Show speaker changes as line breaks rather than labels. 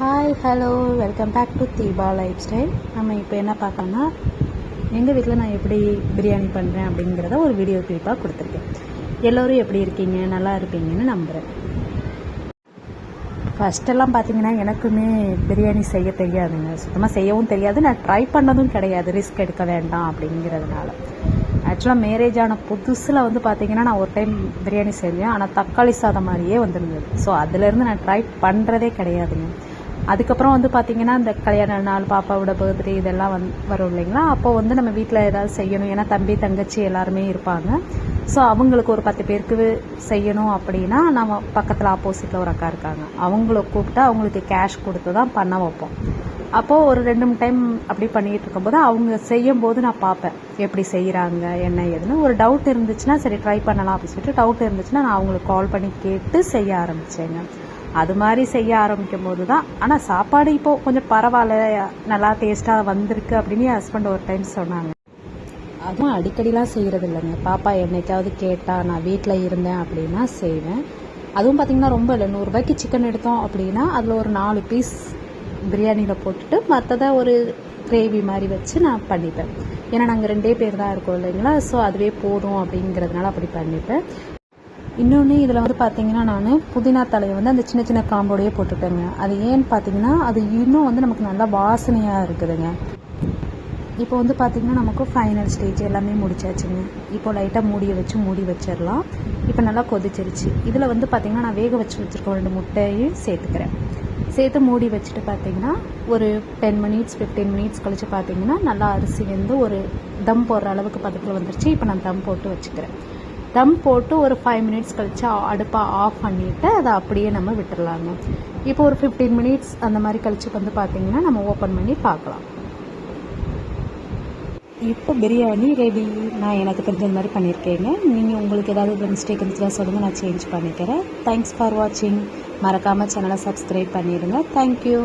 Hi hello welcome back to Deepa lifestyle நம்ம இப்போ என்ன பார்க்கலாம்னா எங்கள் வீட்டில் நான் எப்படி பிரியாணி பண்ணுறேன் அப்படிங்கிறத ஒரு வீடியோ கிளிப்பாக கொடுத்துருக்கேன். எல்லோரும் எப்படி இருக்கீங்க? நல்லா இருப்பீங்கன்னு நம்புகிறேன் ஃபஸ்ட்டெல்லாம் பார்த்தீங்கன்னா எனக்குமே பிரியாணி செய்ய தெரியாதுங்க. சுத்தமாக செய்யவும் தெரியாது. நான் ட்ரை பண்ணதும் கிடையாது. ரிஸ்க் எடுக்க வேண்டாம் அப்படிங்கிறதுனால. ஆக்சுவலாக மேரேஜ் ஆன புதுசில் வந்து பார்த்தீங்கன்னா நான் ஒரு டைம் பிரியாணி செஞ்சேன். ஆனால் தக்காளி சாதம் மாதிரியே வந்துருந்தது. ஸோ அதுலேருந்து நான் ட்ரை பண்ணுறதே கிடையாதுங்க. அதுக்கப்புறம் வந்து பார்த்தீங்கன்னா இந்த கல்யாண நாள் பாப்பாவோட பர்த்டே இதெல்லாம் வந் வரும் இல்லைங்களா? அப்போ வந்து நம்ம வீட்டில் ஏதாவது செய்யணும். ஏன்னா தம்பி தங்கச்சி எல்லாருமே இருப்பாங்க. ஸோ அவங்களுக்கு ஒரு பத்து பேருக்கு செய்யணும் அப்படின்னா நம்ம பக்கத்தில் ஆப்போசிட்டில் ஒரு அக்கா இருக்காங்க. அவங்கள கூப்பிட்டு அவங்களுக்கு கேஷ் கொடுத்து தான் பண்ண வைப்போம். அப்போது ஒரு ரெண்டு மூணு டைம் அப்படி பண்ணிகிட்டு இருக்கும்போது அவங்க செய்யும் போது நான் பார்ப்பேன். எப்படி செய்கிறாங்க என்ன ஏதுன்னு. ஒரு டவுட் இருந்துச்சுன்னா சரி ட்ரை பண்ணலாம் அப்படின்னு சொல்லிட்டு டவுட் இருந்துச்சுன்னா நான் அவங்களுக்கு கால் பண்ணி கேட்டு செய்ய ஆரம்பித்தேங்க அது மாதிரி செய்ய ஆரம்பிக்கும் போது தான் ஆனால் சாப்பாடு இப்போது கொஞ்சம் பரவாயில்ல நல்லா டேஸ்ட்டாக வந்திருக்கு அப்படின்னு என் ஹஸ்பண்ட் ஒரு டைம் சொன்னாங்க. அதுவும் அடிக்கடிலாம் செய்கிறது இல்லைங்க பாப்பா என்னைக்காவது கேட்டால் நான் வீட்டில் இருந்தேன் அப்படின்னா செய்வேன். அதுவும் பார்த்திங்கன்னா ரொம்ப இல்லை. நூறுரூபாய்க்கு சிக்கன் எடுத்தோம் அப்படின்னா அதில் ஒரு நாலு பீஸ் பிரியாணியில் போட்டுட்டு மற்றதை ஒரு கிரேவி மாதிரி வச்சு நான் பண்ணிப்பேன். ஏன்னா நாங்கள் ரெண்டே பேர் தான் இருக்கோம் இல்லைங்களா? ஸோ அதுவே போதும் அப்படிங்கிறதுனால அப்படி பண்ணிப்பேன். இன்னொன்று இதில் வந்து பார்த்தீங்கன்னா நான் புதினா தலையை வந்து அந்த சின்ன சின்ன காம்போடையே போட்டுட்டேங்க. அது ஏன்னு பார்த்தீங்கன்னா அது இன்னும் வந்து நமக்கு நல்லா வாசனையாக இருக்குதுங்க. இப்போ வந்து பார்த்திங்கன்னா நமக்கு ஃபைனல் ஸ்டேஜ் எல்லாமே முடிச்சாச்சுங்க. இப்போ லைட்டாக மூடியை வச்சு மூடி வச்சிடலாம். இப்போ நல்லா கொதிச்சிருச்சு. இதில் வந்து பார்த்திங்கன்னா நான் வேக வச்சு வச்சுருக்கோம் ரெண்டு முட்டையும் சேர்த்துக்கிறேன். சேர்த்து மூடி வச்சுட்டு பார்த்தீங்கன்னா ஒரு டென் மினிட்ஸ் ஃபிஃப்டீன் மினிட்ஸ் கழித்து பார்த்திங்கன்னா நல்லா அரிசி வந்து ஒரு தம் போடுற அளவுக்கு பதத்தில் வந்துருச்சு. இப்போ நான் தம் போட்டு வச்சுக்கிறேன். தம் போட்டு ஒரு ஃபைவ் மினிட்ஸ் கழித்து அடுப்பை ஆஃப் பண்ணிவிட்டு அதை அப்படியே நம்ம விட்டுடலாங்க இப்போ ஒரு ஃபிஃப்டீன் மினிட்ஸ் அந்த மாதிரி கழிச்சு வந்து பார்த்தீங்கன்னா நம்ம ஓப்பன் பண்ணி பார்க்கலாம். இப்போ பிரியாணி ரெடி நான் எனக்கு தெரிஞ்ச மாதிரி பண்ணியிருக்கேங்க. நீங்கள் உங்களுக்கு ஏதாவது மிஸ்டேக் இருந்துச்சுன்னா சொல்லுங்கள் நான் சேஞ்ச் பண்ணிக்கிறேன். தேங்க்ஸ் ஃபார் வாட்சிங் மறக்காமல் சேனலை சப்ஸ்கிரைப் பண்ணிடுங்க. தேங்க்யூ